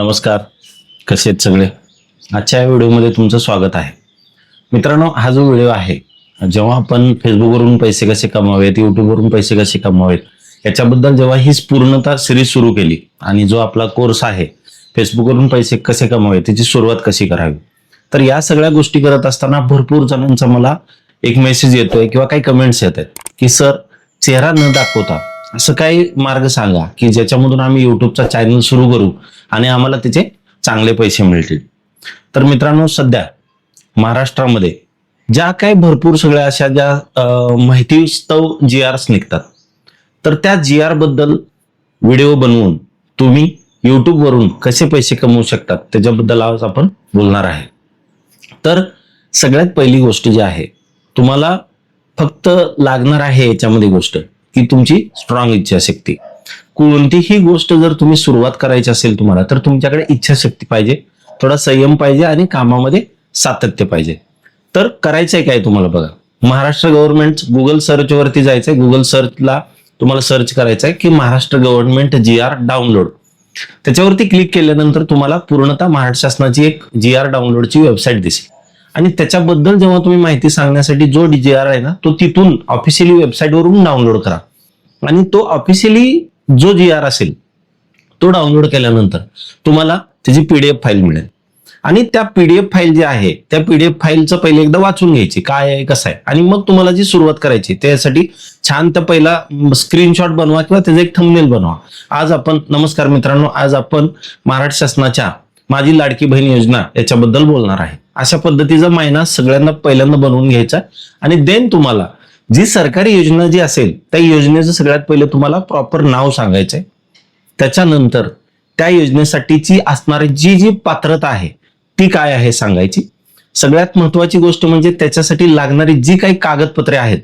नमस्कार. कसे आहेत सगळे? आजच्या या व्हिडिओमध्ये तुमचं स्वागत आहे. मित्रांनो हा जो व्हिडिओ आहे जेव्हा आपण फेसबुकवरून पैसे कसे कमावेत युट्यूबवरून पैसे कसे कमावेत याच्याबद्दल जेव्हा ही पूर्णतः सिरीज सुरू केली आणि जो आपला कोर्स आहे फेसबुकवरून पैसे कसे कमावे त्याची सुरुवात कशी करावी तर या सगळ्या गोष्टी करत असताना भरपूर जणांचा मला एक मेसेज येतोय किंवा काही कमेंट्स येत आहेत की सर चेहरा न दाखवता असं काही मार्ग सांगा की ज्याच्यामधून आम्ही युट्यूबचा चॅनल सुरू करू आणि आम्हाला त्याचे चांगले पैसे मिळतील. तर मित्रांनो सध्या महाराष्ट्रामध्ये ज्या काही भरपूर सगळ्या अशा ज्या माहितीस्तव जी आर्स निघतात तर त्या जी आरबद्दल व्हिडिओ बनवून तुम्ही यूट्यूबवरून कसे पैसे कमवू शकतात त्याच्याबद्दल आज आपण बोलणार आहे. तर सगळ्यात पहिली गोष्ट जी आहे तुम्हाला फक्त लागणार आहे याच्यामध्ये गोष्ट की तुमची स्ट्रॉंग इच्छाशक्ती. कोणतीही गोष्ट जर तुम्ही सुरुवात करायची असेल तुम्हाला तर तुमच्याकडे इच्छाशक्ती पाहिजे थोडा संयम पाहिजे आणि कामामध्ये सातत्य पाहिजे. तर करायचंय काय तुम्हाला बघा? महाराष्ट्र गव्हर्नमेंट गुगल सर्च वरती जायचंय. गुगल सर्चला तुम्हाला सर्च करायचं आहे की Maharashtra government G R download त्याच्यावरती क्लिक केल्यानंतर तुम्हाला पूर्णतः महाराष्ट्र शासनाची एक जी आर डाउनलोडची वेबसाईट दिसेल. आणि त्याच्याबद्दल जेव्हा तुम्ही माहिती सांगण्यासाठी जो जी आर आहे ना तो तिथून ऑफिशियली वेबसाईटवरून डाउनलोड करा. आणि तो ऑफिशियली जो जी आर असेल तो डाउनलोड केल्यानंतर तुम्हाला त्याची पीडीएफ फाईल मिळेल. आणि त्या पीडीएफ फाईल जी आहे त्या पीडीएफ फाईलचं पहिले एकदा वाचून घ्यायची काय आहे कसं आहे. आणि मग तुम्हाला जी सुरुवात करायची त्यासाठी छान तर पहिला स्क्रीनशॉट बनवा किंवा त्याचं एक थंबनेल बनवा. आज आपण नमस्कार मित्रांनो आज आपण महाराष्ट्र शासनाच्या माझी लाडकी बहीण योजना याच्याबद्दल बोलणार आहे. अशा पद्धतीचा महिना सगळ्यांना पहिल्यांदा बनवून घ्यायचा आणि देन तुम्हाला जी सरकारी योजना जी असेल त्या योजनेचं सगळ्यात पहिले तुम्हाला प्रॉपर नाव सांगायचंय. त्याच्यानंतर त्या योजनेसाठीची असणारी जी जी पात्रता आहे ती काय आहे सांगायची. सगळ्यात महत्वाची गोष्ट म्हणजे त्याच्यासाठी लागणारी जी काही कागदपत्रे आहेत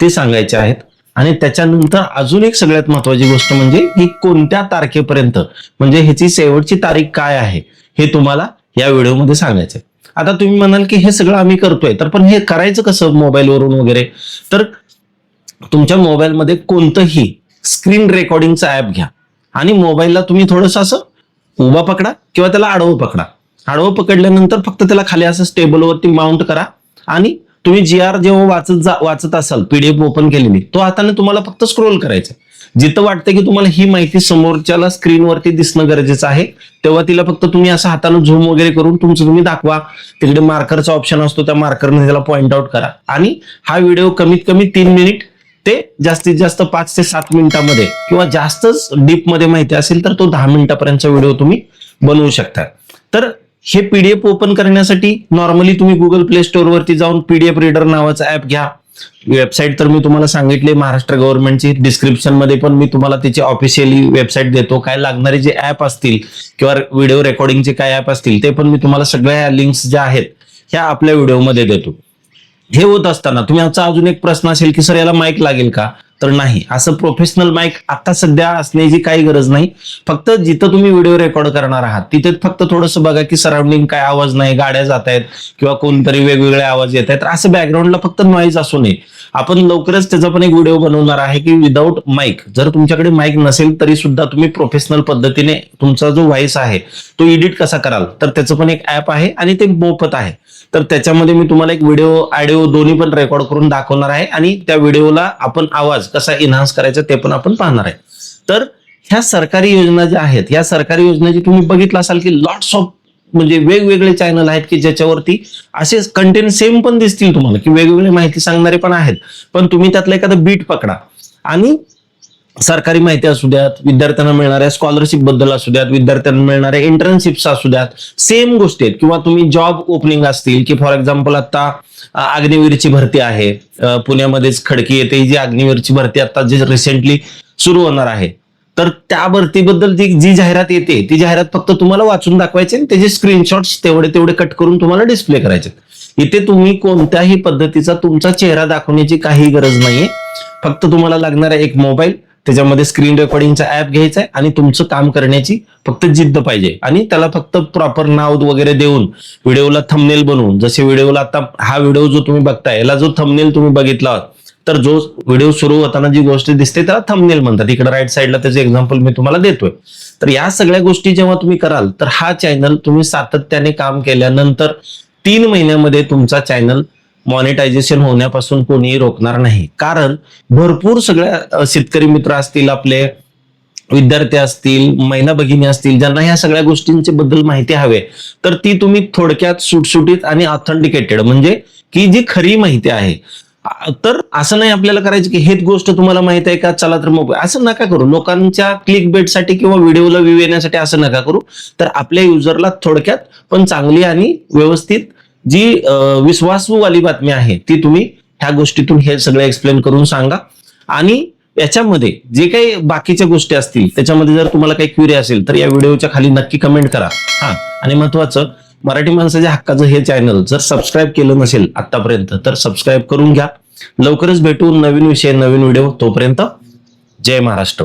ते सांगायचे आहेत. आणि त्याच्यानंतर अजून एक सगळ्यात महत्वाची गोष्ट म्हणजे की कोणत्या तारखेपर्यंत म्हणजे ह्याची शेवटची तारीख काय आहे हे तुम्हाला या व्हिडिओमध्ये सांगायचं आहे आता तुम्ही म्हणाल की हे सगळं आम्ही करतोय तर पण हे करायचं कसं मोबाईलवरून वगैरे? तर तुमच्या मोबाईलमध्ये कोणतंही स्क्रीन रेकॉर्डिंगचं ऍप घ्या. आणि मोबाईलला तुम्ही थोडंसं असं उभा पकडा किंवा त्याला आडवं पकडा. आडवं पकडल्यानंतर फक्त त्याला खाली असं स्टेबलवरती माउंट करा आणि तुम्ही जी आर जेव्हा वाचत जा वाचत असाल पीडीएफ ओपन केलेली तो हाताने तुम्हाला फक्त स्क्रोल करायचं. जिथं वाटतं की तुम्हाला ही माहिती समोरच्याला स्क्रीनवरती दिसणं गरजेचं आहे तेव्हा तिला फक्त तुम्ही असं हातानं झूम वगैरे करून तुमचं तुम्ही दाखवा. तिकडे मार्करचा ऑप्शन असतो त्या मार्करने त्याला पॉइंट आउट करा. आणि हा व्हिडिओ कमीत कमी तीन मिनिट ते जास्तीत जास्त पाच ते सात मिनिटामध्ये किंवा जास्तच डीपमध्ये माहिती असेल तर तो दहा मिनिटापर्यंतचा व्हिडिओ तुम्ही बनवू शकता. तर हे पीडीएफ ओपन करण्यासाठी नॉर्मली तुम्ही गुगल प्ले स्टोअरवरती जाऊन पीडीएफ रीडर नावाचा ऍप घ्या. वेबसाईट तर मी तुम्हाला सांगितले महाराष्ट्र गव्हर्नमेंटची डिस्क्रिप्शनमध्ये पण मी तुम्हाला त्याची ऑफिशियली वेबसाईट देतो. काय लागणारे जे ऍप असतील किंवा व्हिडिओ रेकॉर्डिंगचे काय ऍप असतील ते पण मी तुम्हाला सगळ्या लिंक्स ज्या आहेत ह्या आपल्या व्हिडिओमध्ये देतो. हे होत असताना तुम्ही आमचा अजून एक प्रश्न असेल की सर याला माईक लागेल का? तर नाही. असं प्रोफेशनल माईक आता सध्या असण्याची काही गरज नाही. फक्त जिथं तुम्ही व्हिडिओ रेकॉर्ड करणार आहात तिथे फक्त थोडंसं बघा की सराउंडिंग काय आवाज नाही गाड्या जात आहेत किंवा कोणतरी वेगवेगळे आवाज येत आहेत. तर असं बॅकग्राऊंडला फक्त नॉईज असू नये. आपण लवकरच त्याचा पण एक व्हिडिओ बनवणार आहे की विदाऊट माईक जर तुमच्याकडे माईक नसेल तरी सुद्धा तुम्ही प्रोफेशनल पद्धतीने तुमचा जो व्हॉइस आहे तो एडिट कसा कराल? तर त्याचं पण एक ऍप आहे आणि ते मोफत आहे. तर त्याच्यामध्ये मी तुम्हाला एक व्हिडिओ ऑडिओ दोन्ही पण रेकॉर्ड करून दाखवणार आहे आणि त्या व्हिडिओला आपण आवाज कसा इन्हान्स करायचा ते पण आपण पाहणार आहे. तर ह्या सरकारी योजना ज्या आहेत ह्या सरकारी योजनेची तुम्ही बघितलं असाल की लॉट्स ऑफ म्हणजे वेगवेगळे चॅनल आहेत की ज्याच्यावरती असे कंटेंट सेम पण दिसतील तुम्हाला की वेगवेगळी माहिती सांगणारे पण आहेत. पण तुम्ही त्यातलं एखादं बीट पकडा. आणि सरकारी माहिती असू द्यात विद्यार्थ्यांना मिळणाऱ्या स्कॉलरशिपबद्दल असू द्यात विद्यार्थ्यांना मिळणाऱ्या इंटर्नशिप्स असू द्यात सेम गोष्टी आहेत. किंवा तुम्ही जॉब ओपनिंग असतील की फॉर एक्झाम्पल आता अग्निवीरची भरती आहे. पुण्यामध्येच खडकी येते ही जी अग्निवीरची भरती आता जी रिसेंटली सुरू होणार आहे. तर त्या भरतीबद्दल जी जी जाहिरात येते ती जाहिरात फक्त तुम्हाला वाचून दाखवायची आणि त्याचे स्क्रीनशॉट्स तेवढे तेवढे कट करून तुम्हाला डिस्प्ले करायचे इथे तुम्ही कोणत्याही पद्धतीचा तुमचा चेहरा दाखवण्याची काही गरज नाहीये. फक्त तुम्हाला लागणारा एक मोबाईल त्याच्यामध्ये स्क्रीन रेकॉर्डिंगचा ऍप घ्यायचा आहे आणि तुमचं काम करण्याची फक्त जिद्द पाहिजे. आणि त्याला फक्त प्रॉपर नाव वगैरे देऊन व्हिडिओला थंबनेल बनवून जसे व्हिडिओला आता हा व्हिडिओ जो तुम्ही बघताय याला जो थंबनेल तुम्ही बघितला तर जो व्हिडिओ सुरू होताना जी गोष्ट दिसते त्याला थंबनेल म्हणतात. इकडे राईट साईडला त्याचं एक्झाम्पल मी तुम्हाला देतोय. तर या सगळ्या गोष्टी जेव्हा तुम्ही कराल तर हा चॅनल तुम्ही सातत्याने काम केल्यानंतर तीन महिन्यामध्ये तुमचा चॅनल मॉनिटायझेशन होण्यापासून कोणीही रोखणार नाही. कारण भरपूर सगळ्या शेतकरी मित्र असतील आपले विद्यार्थी असतील महिला भगिनी असतील ज्यांना ह्या सगळ्या गोष्टींच्या बद्दल माहिती हवे तर ती तुम्ही थोडक्यात सुटसुटीत आणि ऑथेंटिकेटेड म्हणजे की जी खरी माहिती आहे. तर असं नाही आपल्याला करायचं की हेच गोष्ट तुम्हाला माहीत आहे का? चला तर मग असं नका करू. लोकांच्या क्लिक बेटसाठी किंवा व्हिडिओला व्ह्यू येण्यासाठी असं नका करू. तर आपल्या युजरला थोडक्यात पण चांगली आणि व्यवस्थित जी विश्वासूवाली बातमी आहे ती तुम्ही ह्या गोष्टीतून हे सगळं एक्सप्लेन करून सांगा. आणि याच्यामध्ये जे काही बाकीच्या गोष्टी असतील त्याच्यामध्ये जर तुम्हाला काही क्युरी असेल तर या व्हिडिओच्या खाली नक्की कमेंट करा. हा आणि महत्वाचं मराठी माणसाच्या हक्काचं हे चॅनल जर सबस्क्राईब केलं नसेल आतापर्यंत तर सबस्क्राईब करून घ्या. लवकरच भेटू नवीन विषय नवीन व्हिडिओ तोपर्यंत. जय महाराष्ट्र.